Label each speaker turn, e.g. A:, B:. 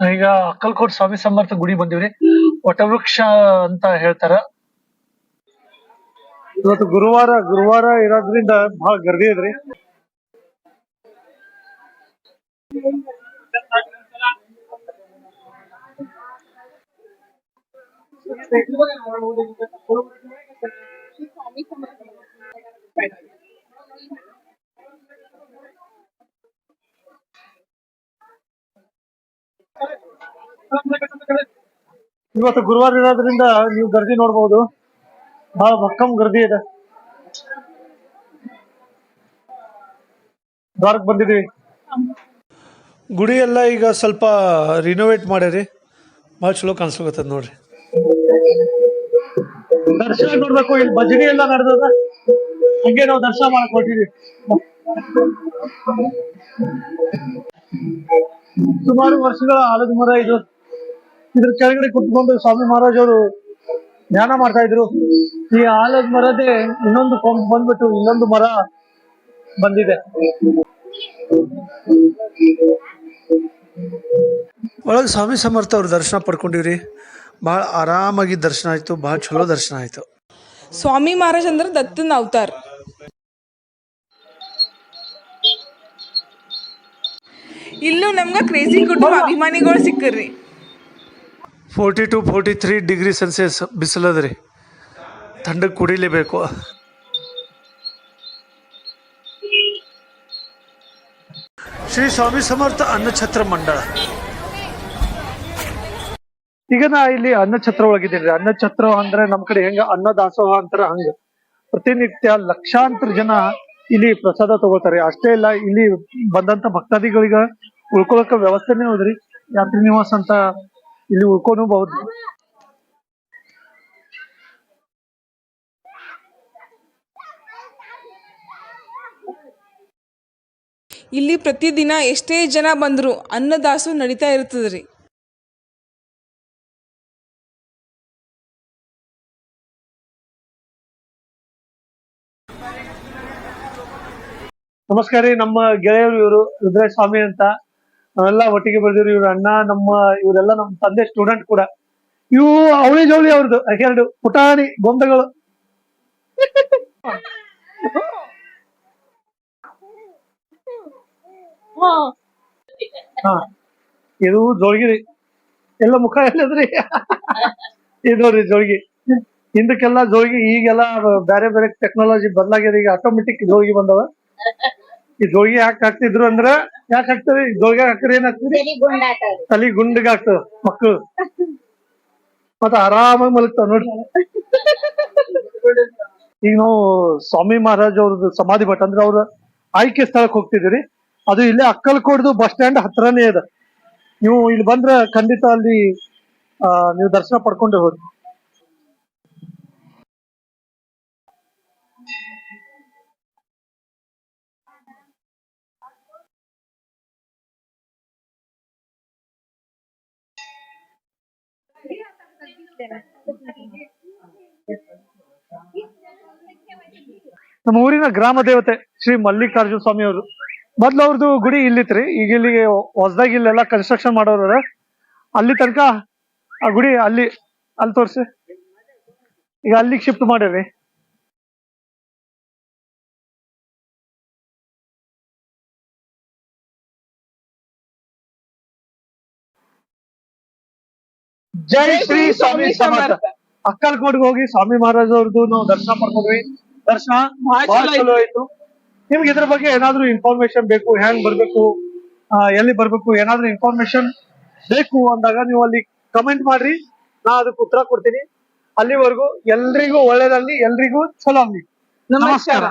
A: ಈಗ ಅಕ್ಕಲ್ಕೋಟ್ ಸ್ವಾಮಿ ಸಮರ್ಥ ಗುಡಿ ಬಂದಿವ್ರಿ. ವಟವೃಕ್ಷ ಅಂತ ಹೇಳ್ತಾರ. ಇವತ್ತು ಗುರುವಾರ ಗುರುವಾರ ಇರೋದ್ರಿಂದ ಬಹಳ ಗರ್ದಿ ಇದ್ರಿ ಇವತ್ತು ಗುರುವಾರ ಇರೋದ್ರಿಂದ ನೀವು ಗರ್ದಿ ನೋಡಬಹುದು ಬಹಳ ಭಕ್ಕಂ ಗರ್ದಿ ಇದೆ. ದ್ವಾರಕ್ ಬಂದಿದೀವಿ ಗುಡಿ ಎಲ್ಲ ಈಗ ಸ್ವಲ್ಪ ರಿನೋವೇಟ್ ಮಾಡ್ಯಾರಿ. ಭಾಳ ಚಲೋ ಕಾಣಿಸ್ಲಿಕತ್ತದ ನೋಡ್ರಿ. ದರ್ಶನ ನೋಡ್ಬೇಕು ಇಲ್ಲಿ ಭಜನೆ ಎಲ್ಲ ನಡೆದದ. ಹಂಗೆ ನಾವು ದರ್ಶನ ಮಾಡಕ್ ಹೊಟ್ಟಿದೀವಿ ಸುಮಾರು ವರ್ಷಗಳ ಆಲದ ಮರ ಇದು. ಇದ್ರ ಕೆಳಗಡೆ ಕುತ್ಕೊಂಡು ಸ್ವಾಮಿ ಮಹಾರಾಜ್ ಅವರು ಧ್ಯಾನ ಮಾಡ್ತಾ ಇದ್ರು. ಈ ಆಲದ ಮರದೇ ಇನ್ನೊಂದು ಕೊಂಬ್ ಬಂದ್ಬಿಟ್ಟು ಇನ್ನೊಂದು ಮರ ಬಂದಿದೆ. ಒಳಗೆ ಸ್ವಾಮಿ ಸಮರ್ಥ ಅವ್ರ ದರ್ಶನ ಪಡ್ಕೊಂಡಿವ್ರಿ. ಬಹಳ ಆರಾಮಾಗಿ ದರ್ಶನ ಆಯ್ತು ಭಾಳ ಚಲೋ ದರ್ಶನ ಆಯ್ತು.
B: ಸ್ವಾಮಿ ಮಹಾರಾಜ್ ಅಂದ್ರೆ ದತ್ತನ್ ಅವತಾರ್. ಇಲ್ಲೂ ನಮ್ಗೆ ಕ್ರೇಜಿ ಕುಟುಂಬ ಅಭಿಮಾನಿಗಳು ಸಿಕ್ಕರ್ರಿ.
A: Forty to forty three degree Celsius ಬಿಸಿಲದ್ರಿ. ಥಂಡಕ್ಕೆ ಕುಡಿಲೇಬೇಕು. ಶ್ರೀ ಸ್ವಾಮಿ ಸಮರ್ಥ ಅನ್ನಛತ್ರ ಮಂಡಳ. ಈಗ ನಾ ಇಲ್ಲಿ ಅನ್ನಛತ್ರ ಒಳಗಿದ್ದೀನಿ ಅನ್ನಛತ್ರ ಅಂದ್ರೆ ನಮ್ ಕಡೆ ಹೆಂಗ ಅನ್ನ ದಾಸೋಹ ಅಂತಾರ ಹಂಗ. ಪ್ರತಿನಿತ್ಯ ಲಕ್ಷಾಂತರ ಜನ ಇಲ್ಲಿ ಪ್ರಸಾದ ತಗೋತಾರೆ ಅಷ್ಟೇ ಇಲ್ಲ, ಇಲ್ಲಿ ಬಂದಂತ ಭಕ್ತಾದಿಗಳಿಗ ಉಳ್ಕೊಳಕ ವ್ಯವಸ್ಥೆನೇ ಹೋದ್ರಿ ಯಾತ್ರಿ ನಿವಾಸ ಅಂತ ಇಲ್ಲಿ ಉಳ್ಕೊಬಹುದು
B: ಇಲ್ಲಿ ಪ್ರತಿದಿನ ಎಷ್ಟೇ ಜನ ಬಂದ್ರು, ಅನ್ನದಾಸು ನಡೀತಾ ಇರ್ತದ್ರಿ.
A: ನಮಸ್ಕಾರ ನಮ್ಮ ಗೆಳೆಯರು ಇವರು ರುದ್ರಸ್ವಾಮಿ ಸ್ವಾಮಿ ಅಂತ. ನಾವೆಲ್ಲ ಒಟ್ಟಿಗೆ ಬರೆದಿರು ಇವ್ರ ಅಣ್ಣ, ನಮ್ಮ, ಇವರೆಲ್ಲ ನಮ್ಮ ತಂದೆ ಸ್ಟೂಡೆಂಟ್ ಕೂಡ. ಇವು ಅವಳಿ ಜವಳಿ ಅವ್ರದ್ದು ಎರಡು ಪುಟಾಣಿ ಗೊಂಬೆಗಳು. ಇದು ಜೋಳ್ಗಿರಿ ಎಲ್ಲ ಮುಖ ಎಲ್ಲದ್ರಿ? ಇದು ನೋಡ್ರಿ ಜೋಳ್ಗಿ. ಹಿಂದಕ್ಕೆಲ್ಲ ಜೋಳ್ಗಿ, ಈಗೆಲ್ಲ ಬೇರೆ ಬೇರೆ ಟೆಕ್ನಾಲಜಿ ಬದಲಾಗಿದೆ ಈಗ ಆಟೋಮೆಟಿಕ್ ಜೋಳ್ಗಿ ಬಂದವ. ಈ ಜೋಗಿ ಯಾಕೆ ಹಾಕ್ತಿದ್ರು ಅಂದ್ರ ಯಾಕೆ ಹಾಕ್ತಾರೆ? ಈ ಹಾಕ್ರಿ ಹಾಕ್ತಾರೆ ಏನಾಗ್ತದೆ ತಲಿ ಗುಂಡಿಗೆ ಆಗ್ತದ ಮಕ್ಕಳು ಮತ್ತ ಆರಾಮಾಗಿ ಮಲಗ್ತಾವ ನೋಡ್ರಿ. ಈಗ ನಾವು ಸ್ವಾಮಿ ಮಹಾರಾಜ್ ಅವ್ರದ್ದು ಸಮಾಧಿ ಭಟ್ ಅಂದ್ರೆ ಅವ್ರ ಆಯ್ಕೆ ಸ್ಥಳಕ್ಕೆ ಹೋಗ್ತಿದ್ದೀರಿ. ಅದು ಇಲ್ಲೇ ಅಕ್ಕಲ್ಕೋಡ್ದು ಬಸ್ ಸ್ಟ್ಯಾಂಡ್ ಹತ್ರನೇ ಇದೆ. ನೀವು ಇಲ್ಲಿ ಬಂದ್ರೆ ಖಂಡಿತ ಅಲ್ಲಿ ನೀವು ದರ್ಶನ ಪಡ್ಕೊಂಡೆ ಹೋಗಿ ನಮ್ಮ ಊರಿನ ಗ್ರಾಮ ದೇವತೆ ಶ್ರೀ ಮಲ್ಲಿಕಾರ್ಜುನ ಸ್ವಾಮಿ ಅವರು. ಮೊದ್ಲು ಅವ್ರದ್ದು ಗುಡಿ ಇಲ್ಲಿತ್ರಿ, ಈಗ ಇಲ್ಲಿಗೆ ಹೊಸದಾಗಿ ಇಲ್ಲೆಲ್ಲ ಕನ್ಸ್ಟ್ರಕ್ಷನ್ ಮಾಡೋರ ಅಲ್ಲಿ ತನಕ ಆ ಗುಡಿ ಅಲ್ಲಿ ಅಲ್ಲಿ ತೋರ್ಸಿ. ಈಗ ಅಲ್ಲಿಗೆ ಶಿಫ್ಟ್ ಮಾಡ್ಯಾರಿ ಜೈ ಶ್ರೀ ಸ್ವಾಮಿ ಸಮರ್ಥ. ಅಕ್ಕಲ್ಕೋಟ್ಗೆ ಹೋಗಿ ಸ್ವಾಮಿ ಮಹಾರಾಜ್ ಅವ್ರದ್ದು ನಾವು ದರ್ಶನ ಪಡ್ಕೊಂಡ್ವಿ ದರ್ಶನ ಚಲೋ ಆಯ್ತು. ನಿಮ್ಗೆ ಇದ್ರ ಬಗ್ಗೆ ಏನಾದ್ರೂ ಇನ್ಫಾರ್ಮೇಶನ್ ಬೇಕು ಹೆಂಗ್ ಬರ್ಬೇಕು ಎಲ್ಲಿ ಬರ್ಬೇಕು ಏನಾದ್ರೂ ಇನ್ಫಾರ್ಮೇಶನ್ ಬೇಕು ಅಂದಾಗ ನೀವು ಅಲ್ಲಿ ಕಮೆಂಟ್ ಮಾಡ್ರಿ. ನಾ ಅದಕ್ಕೆ ಉತ್ತರ ಕೊಡ್ತೀನಿ. ಅಲ್ಲಿವರೆಗೂ ಎಲ್ರಿಗೂ ಒಳ್ಳೇದಾಗ್ಲಿ ಎಲ್ರಿಗೂ ಚಲೋ ಆಗ್ಲಿ. ನಮಸ್ಕಾರ.